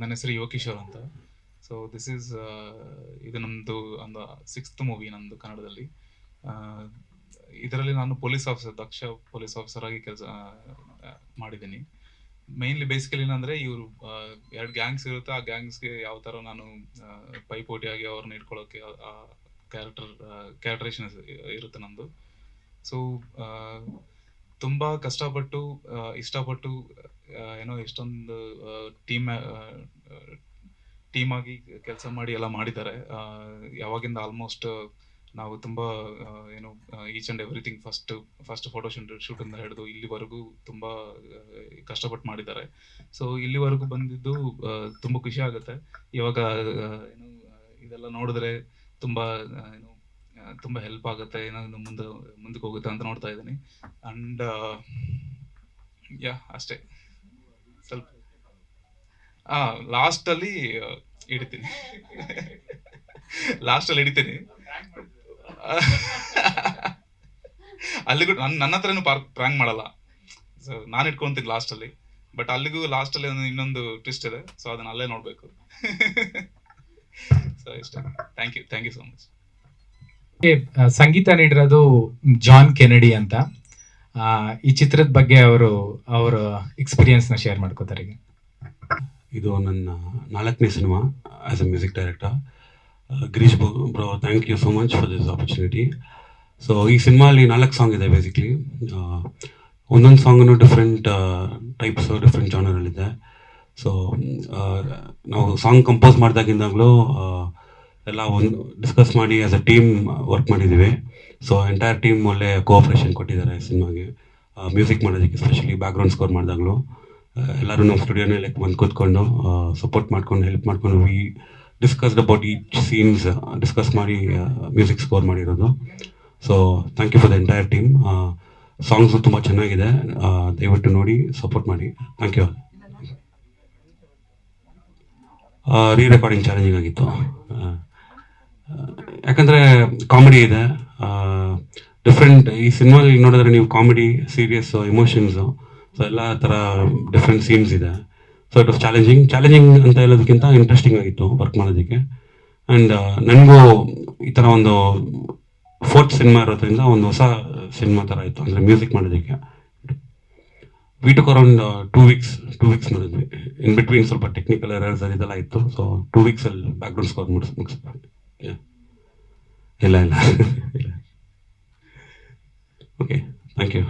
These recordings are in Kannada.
ನನ್ನ ಹೆಸರು ಯೋಗಕಿಶೋರ್ ಅಂತ. ಸೊ ದಿಸ್ ಈಸ್ ಇದು ನಮ್ಮದು ಒಂದು ಸಿಕ್ಸ್ತ್ ಮೂವಿ ನಮ್ಮದು ಕನ್ನಡದಲ್ಲಿ. ಇದರಲ್ಲಿ ನಾನು ಪೊಲೀಸ್ ಆಫೀಸರ್ ದಕ್ಷ ಪೊಲೀಸ್ ಆಫೀಸರ್ ಆಗಿ ಕೆಲಸ ಮಾಡಿದ್ದೀನಿ. ಮೇನ್ಲಿ ಬೇಸಿಕಲಿ ಏನಂದ್ರೆ ಇವರು ಎರಡು ಗ್ಯಾಂಗ್ಸ್ ಇರುತ್ತೆ. ಆ ಗ್ಯಾಂಗ್ಸ್ಗೆ ಯಾವ ಥರ ನಾನು ಪೈಪೋಟಿ ಪೈಪೋಟಿಯಾಗಿ ಅವ್ರನ್ನ ಇಟ್ಕೊಳ್ಳೋಕೆ ಕ್ಯಾರೆಕ್ಟರ್ ಕ್ಯಾರೆಕ್ಟರೇಷನ್ ಇರುತ್ತೆ ನಮ್ಮದು ಸೊ ತುಂಬ ಕಷ್ಟಪಟ್ಟು ಇಷ್ಟಪಟ್ಟು ಏನೋ ಎಷ್ಟೊಂದು ಟೀಮ್ ಟೀಮ್ ಆಗಿ ಕೆಲಸ ಮಾಡಿ ಎಲ್ಲ ಮಾಡಿದ್ದಾರೆ. ಯಾವಾಗಿಂದ ಆಲ್ಮೋಸ್ಟ್ ನಾವು ತುಂಬಾ ಏನು each and everything first first photo shoot ಇಂದ ಹಿಡಿದು ಇಲ್ಲಿವರೆಗೂ ತುಂಬಾ ಕಷ್ಟಪಟ್ಟು ಮಾಡಿದ್ದಾರೆ. ಸೊ ಇಲ್ಲಿವರೆಗೂ ಬಂದಿದ್ದು ತುಂಬಾ ಖುಷಿ ಆಗುತ್ತೆ. ಇವಾಗ ಏನು ಇದೆಲ್ಲ ನೋಡಿದ್ರೆ ತುಂಬಾ ಏನು ತುಂಬ ಹೆಲ್ಪ್ ಆಗುತ್ತೆ ಏನೋ ಮುಂದೆ, ಮುಂದಕ್ಕೆ ಹೋಗುತ್ತೆ ಅಂತ ನೋಡ್ತಾ ಇದ್ದೀನಿ. ಅಂಡ್ ಯಾ ಅಷ್ಟೇ. ಸ್ವಲ್ಪ, ಆ ಲಾಸ್ಟ್ ಅಲ್ಲಿ ಇಡ್ತೀನಿ ಹಿಡಿತೀನಿ. ಲಾಸ್ಟ್ ಅಲ್ಲಿ ಹಿಡಿತೀನಿ. ಅಲ್ಲಿಗೂ ನನ್ನ ನನ್ನ ಹತ್ರನೂ ಪ್ರ್ಯಾಂಕ್ ಮಾಡಲ್ಲ. ಸೊ ನಾನು ಇಟ್ಕೊಂತೀನಿ ಲಾಸ್ಟ್ ಅಲ್ಲಿ. ಬಟ್ ಅಲ್ಲಿಗೂ ಲಾಸ್ಟ್ ಅಲ್ಲಿ ಒಂದು, ಇನ್ನೊಂದು ಟ್ವಿಸ್ಟ್ ಇದೆ. ಸೊ ಅದನ್ನ ಅಲ್ಲೇ ನೋಡ್ಬೇಕು. ಸೊ ಇಷ್ಟ. Thank you thank you so much ಸಂಗೀತ ನೀಡಿರೋದು ಜಾನ್ ಕೆನಡಿ ಅಂತ. ಈ ಚಿತ್ರದ ಬಗ್ಗೆ ಅವರು, ಅವರ ಎಕ್ಸ್ಪೀರಿಯನ್ಸ್ನ ಶೇರ್ ಮಾಡ್ಕೋತಾರೆ ಈಗ. ಇದು ನನ್ನ ನಾಲ್ಕನೇ cinema as a music director Girish bro thank you so much for this opportunity so ಈ ಸಿನಿಮಾಲಿ ನಾಲ್ಕು ಸಾಂಗ್ ಇದೆ ಬೇಸಿಕ್ಲಿ ಒಂದೊಂದು ಸಾಂಗನ್ನು ಡಿಫ್ರೆಂಟ್ ಟೈಪ್ಸ್ ಡಿಫ್ರೆಂಟ್ ಜಾನರಲ್ಲಿದೆ ಸೊ ನಾವು ಸಾಂಗ್ ಕಂಪೋಸ್ ಮಾಡಿದಾಗಿಂದಾಗಲೂ ಎಲ್ಲ ಒಂದು ಡಿಸ್ಕಸ್ ಮಾಡಿ ಆಸ್ ಅ ಟೀಮ್ ವರ್ಕ್ ಮಾಡಿದ್ದೀವಿ. ಸೊ ಎಂಟೈರ್ ಟೀಮ್ ಒಳ್ಳೆ ಕೋಆಪ್ರೇಷನ್ ಕೊಟ್ಟಿದ್ದಾರೆ ಸಿನಿಮಾಗೆ. ಮ್ಯೂಸಿಕ್ ಮಾಡೋದಕ್ಕೆ ಸ್ಪೆಷಲಿ ಬ್ಯಾಕ್ಗ್ರೌಂಡ್ ಸ್ಕೋರ್ ಮಾಡಿದಾಗಲೂ. ಎಲ್ಲರೂ ನಮ್ಮ ಸ್ಟುಡಿಯೋನೇ ಲೈಕ್ ಬಂದು ಕೂತ್ಕೊಂಡು ಸಪೋರ್ಟ್ ಮಾಡ್ಕೊಂಡು ಹೆಲ್ಪ್ ಮಾಡ್ಕೊಂಡು we discussed about each scenes discuss ಮಾಡಿ ಮ್ಯೂಸಿಕ್ ಸ್ಕೋರ್ ಮಾಡಿರೋದು. So thank you for the entire team songs ತುಂಬ ಚೆನ್ನಾಗಿದೆ. ದಯವಿಟ್ಟು ನೋಡಿ ಸಪೋರ್ಟ್ ಮಾಡಿ. Thank you re recording challenging ಆಗಿತ್ತು. ಯಾಕಂದರೆ ಕಾಮಿಡಿ ಇದೆ. ಡಿಫ್ರೆಂಟ್ ಈ ಸಿನಿಮಾಲಿ ನೋಡಿದ್ರೆ ನೀವು ಕಾಮಿಡಿ ಸೀರಿಯಸ್ ಇಮೋಷನ್ಸು ಸೊ ಎಲ್ಲ ಥರ ಡಿಫ್ರೆಂಟ್ ಸೀನ್ಸ್ ಇದೆ. So it was challenging challenging ಅಂತ ಹೇಳೋದಕ್ಕಿಂತ ಇಂಟ್ರೆಸ್ಟಿಂಗ್ ಆಗಿತ್ತು ವರ್ಕ್ ಮಾಡೋದಕ್ಕೆ. ಆ್ಯಂಡ್ ನನಗೂ ಈ ಥರ ಒಂದು ಫೋರ್ತ್ ಸಿನಿಮಾ ಇರೋದ್ರಿಂದ ಒಂದು ಹೊಸ ಸಿನಿಮಾ ಥರ ಇತ್ತು ಅಂದರೆ ಮ್ಯೂಸಿಕ್ ಮಾಡೋದಕ್ಕೆ. We took around two weeks two weeks ಮಾಡಿದ್ವಿ. ಇನ್ ಬಿಟ್ವೀನ್ ಸ್ವಲ್ಪ ಟೆಕ್ನಿಕಲ್ ಎರರ್ಸ್ ಇದೆಲ್ಲ ಇತ್ತು. ಸೊ ಟೂ ವೀಕ್ಸಲ್ಲಿ ಬ್ಯಾಕ್ಗ್ರೌಂಡ್ ಸ್ಕೋರ್ ಮುಗಿಸ್ Yeah. ಇಲ್ಲ ಇಲ್ಲ ಓಕೆ ಥ್ಯಾಂಕ್ ಯು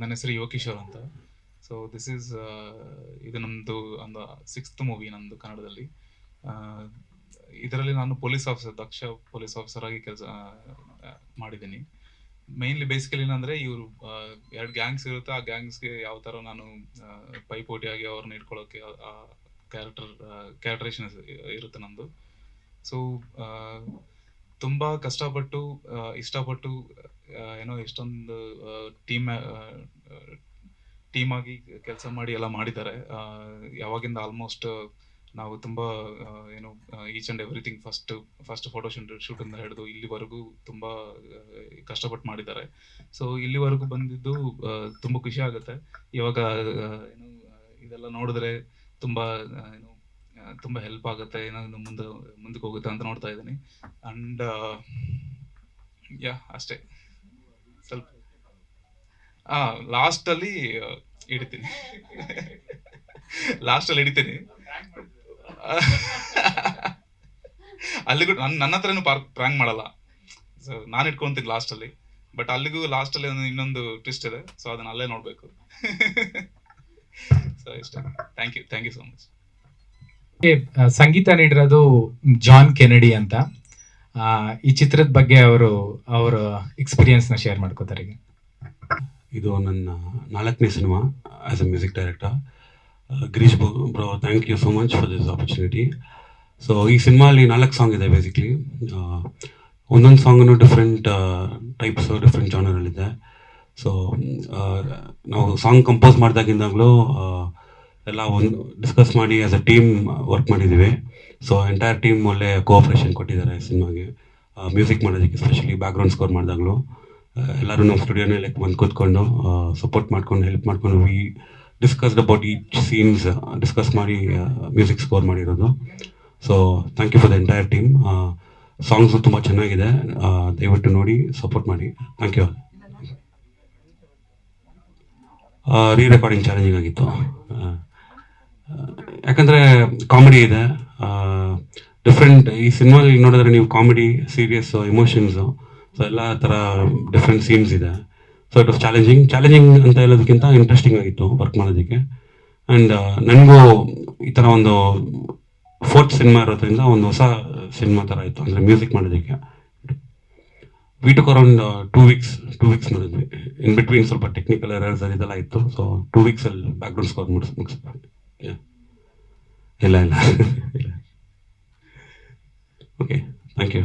ನನ್ನ ಹೆಸರು ಯೋಗೀಶ್ವರ್ ಅಂತ. ಸೊ ದಿಸ್ ಈಸ್ ಇದು ನಮ್ಮದು ಒಂದು ಸಿಕ್ಸ್ತ್ ಮೂವಿ ನಮ್ಮದು ಕನ್ನಡದಲ್ಲಿ. ಇದರಲ್ಲಿ ನಾನು ಪೊಲೀಸ್ ಆಫೀಸರ್ ದಕ್ಷ ಪೊಲೀಸ್ ಆಫೀಸರ್ ಆಗಿ ಕೆಲಸ ಮಾಡಿದ್ದೀನಿ. ಮೇನ್ಲಿ ಬೇಸಿಕಲಿ ಏನಂದ್ರೆ ಇವರು ಎರಡು ಗ್ಯಾಂಗ್ಸ್ ಇರುತ್ತೆ. ಆ ಗ್ಯಾಂಗ್ಸ್ಗೆ ಯಾವ ಥರ ನಾನು ಆ, ಪೈಪೋಟಿಯಾಗಿ ಅವ್ರನ್ನ ಇಟ್ಕೊಳ್ಳೋಕೆ ಕ್ಯಾರೆಕ್ಟರ್ ಕ್ಯಾರೆಕ್ಟರೇಷನ್ ಇರುತ್ತೆ ನಮ್ಮದು ಸೊ ತುಂಬಾ ಕಷ್ಟಪಟ್ಟು ಇಷ್ಟಪಟ್ಟು ಏನೋ ಎಷ್ಟೊಂದು ಟೀಮ್ ಟೀಮ್ ಆಗಿ ಕೆಲಸ ಮಾಡಿ ಎಲ್ಲ ಮಾಡಿದ್ದಾರೆ. ಯಾವಾಗಿಂದ ಆಲ್ಮೋಸ್ಟ್ ನಾವು ತುಂಬಾ ಏನೋ each and everything first first photo shoot ಇಂದ ಹಿಡಿದು ಇಲ್ಲಿವರೆಗೂ ತುಂಬಾ ಕಷ್ಟಪಟ್ಟು ಮಾಡಿದ್ದಾರೆ. ಸೊ ಇಲ್ಲಿವರೆಗೂ ಬಂದಿದ್ದು ತುಂಬಾ ಖುಷಿ ಆಗುತ್ತೆ. ಇವಾಗ ಏನು ಇದೆಲ್ಲ ನೋಡಿದ್ರೆ ತುಂಬಾ ಏನು ತುಂಬ ಹೆಲ್ಪ್ ಆಗುತ್ತೆ ಏನೋ ಮುಂದೆ, ಮುಂದಕ್ಕೆ ಹೋಗುತ್ತೆ ಅಂತ ನೋಡ್ತಾ ಇದ್ದೀನಿ. ಅಂಡ್ ಯಾ ಅಷ್ಟೇ. ಸ್ವಲ್ಪ, ಆ ಲಾಸ್ಟ್ ಅಲ್ಲಿ ಇಡ್ತೀನಿ ಹಿಡಿತೀನಿ. ಲಾಸ್ಟ್ ಅಲ್ಲಿ ಹಿಡಿತೀನಿ. ಅಲ್ಲಿಗೂ ನನ್ನ ನನ್ನ ಹತ್ರನೂ ಪ್ರ್ಯಾಂಕ್ ಮಾಡಲ್ಲ. ಸೊ ನಾನು ಇಟ್ಕೊಂತೀನಿ ಲಾಸ್ಟ್ ಅಲ್ಲಿ. ಬಟ್ ಅಲ್ಲಿಗೂ ಲಾಸ್ಟ್ ಅಲ್ಲಿ ಒಂದು, ಇನ್ನೊಂದು ಟ್ವಿಸ್ಟ್ ಇದೆ. ಸೊ ಅದನ್ನ ಅಲ್ಲೇ ನೋಡ್ಬೇಕು. ಸೊ ಇಷ್ಟ. Thank you thank you so much ಸಂಗೀತ ನೀಡಿರೋದು ಜಾನ್ ಕೆನಡಿ ಅಂತ. ಈ ಚಿತ್ರದ ಬಗ್ಗೆ ಅವರು, ಅವರ ಎಕ್ಸ್ಪೀರಿಯನ್ಸ್ನ ಶೇರ್ ಮಾಡ್ಕೋತಾರೆ ಈಗ. ಇದು ನನ್ನ ನಾಲ್ಕನೇ cinema as a music director Girish bro thank you so much for this opportunity so ಈ ಸಿನಿಮಾಲಿ ನಾಲ್ಕು ಸಾಂಗ್ ಇದೆ ಬೇಸಿಕ್ಲಿ ಒಂದೊಂದು ಸಾಂಗನ್ನು ಡಿಫ್ರೆಂಟ್ ಟೈಪ್ಸು ಡಿಫ್ರೆಂಟ್ ಜಾನರಲ್ಲಿದೆ ಸೊ ನಾವು ಸಾಂಗ್ ಕಂಪೋಸ್ ಮಾಡಿದಾಗಿಂದಾಗಲೂ ಎಲ್ಲ ಒಂದು ಡಿಸ್ಕಸ್ ಮಾಡಿ ಆಸ್ ಅ ಟೀಮ್ ವರ್ಕ್ ಮಾಡಿದ್ದೀವಿ. ಸೊ ಎಂಟೈರ್ ಟೀಮ್ ಒಳ್ಳೆ ಕೋಆಪ್ರೇಷನ್ ಕೊಟ್ಟಿದ್ದಾರೆ ಸಿನಿಮಾಗೆ. ಮ್ಯೂಸಿಕ್ ಮಾಡೋದಕ್ಕೆ ಸ್ಪೆಷಲಿ ಬ್ಯಾಕ್ಗ್ರೌಂಡ್ ಸ್ಕೋರ್ ಮಾಡಿದಾಗಲೂ. ಎಲ್ಲರೂ ನಮ್ಮ ಸ್ಟುಡಿಯೋನೇ ಲೈಕ್ ಬಂದು ಕೂತ್ಕೊಂಡು ಸಪೋರ್ಟ್ ಮಾಡ್ಕೊಂಡು ಹೆಲ್ಪ್ ಮಾಡ್ಕೊಂಡು we discussed about each scenes discuss ಮಾಡಿ ಮ್ಯೂಸಿಕ್ ಸ್ಕೋರ್ ಮಾಡಿರೋದು. So thank you for the entire team songs ತುಂಬ ಚೆನ್ನಾಗಿದೆ. ದಯವಿಟ್ಟು ನೋಡಿ ಸಪೋರ್ಟ್ ಮಾಡಿ. Thank you re recording challenging ಆಗಿತ್ತು. ಯಾಕಂದರೆ ಕಾಮಿಡಿ ಇದೆ. ಡಿಫ್ರೆಂಟ್ ಈ ಸಿನಿಮಾಲಿ ನೋಡಿದ್ರೆ ನೀವು ಕಾಮಿಡಿ ಸೀರಿಯಸ್ ಇಮೋಷನ್ಸು ಸೊ ಎಲ್ಲ ಥರ ಡಿಫ್ರೆಂಟ್ ಸೀನ್ಸ್ ಇದೆ. So it was challenging challenging ಅಂತ ಹೇಳೋದಕ್ಕಿಂತ ಇಂಟ್ರೆಸ್ಟಿಂಗ್ ಆಗಿತ್ತು ವರ್ಕ್ ಮಾಡೋದಕ್ಕೆ. ಆ್ಯಂಡ್ ನನಗೂ ಈ ಥರ ಒಂದು ಫೋರ್ತ್ ಸಿನಿಮಾ ಇರೋದ್ರಿಂದ ಒಂದು ಹೊಸ ಸಿನಿಮಾ ಥರ ಇತ್ತು ಅಂದರೆ ಮ್ಯೂಸಿಕ್ ಮಾಡೋದಕ್ಕೆ. We took around two weeks two weeks ಮಾಡಿದ್ವಿ. ಇನ್ ಬಿಟ್ವೀನ್ ಸ್ವಲ್ಪ ಟೆಕ್ನಿಕಲ್ ಎರರ್ಸ್ ಇದೆಲ್ಲ ಇತ್ತು. ಸೊ ಟೂ ವೀಕ್ಸಲ್ಲಿ ಬ್ಯಾಕ್ಗ್ರೌಂಡ್ ಸ್ಕೋರ್ ಮುಗಿಸ್. ಇಲ್ಲ ಇಲ್ಲ ಇಲ್ಲ ಓಕೆ ಥ್ಯಾಂಕ್ ಯು